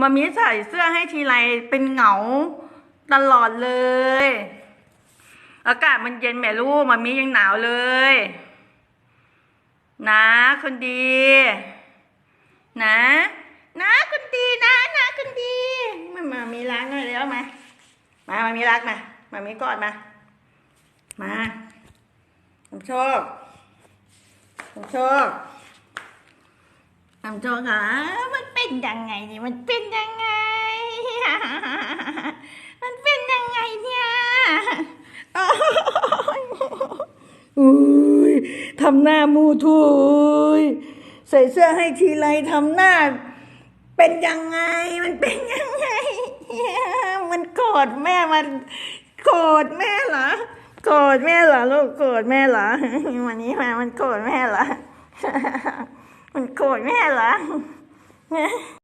มามีใส่เสื้อให้ทีไรเป็นเหงาตลอดเลย อากาศมันเย็นแม่ลูกมามียังหนาวเลย นะ คนดี นะ นะคนดีนะนะคนดีมามามีรักหน่อยเร็วมามามามีรักมามามีกอดมา มาผมโชคผมโชคผมโชคค่ะมัน เป็นยังไงนี่มันเป็นยังไง มันเป็นยังไงเนี่ยอุ้ยทำหน้ามูทุยใส่เสื้อให้ทีไรทำหน้า เป็นยังไง มันเป็นยังไง มันโกรธแม่มันโกรธแม่เหรอโกรธแม่เหรอลูกโกรธแม่เหรอวันนี้มามันโกรธแม่เหรอมันโกรธแม่เหรอ 嗯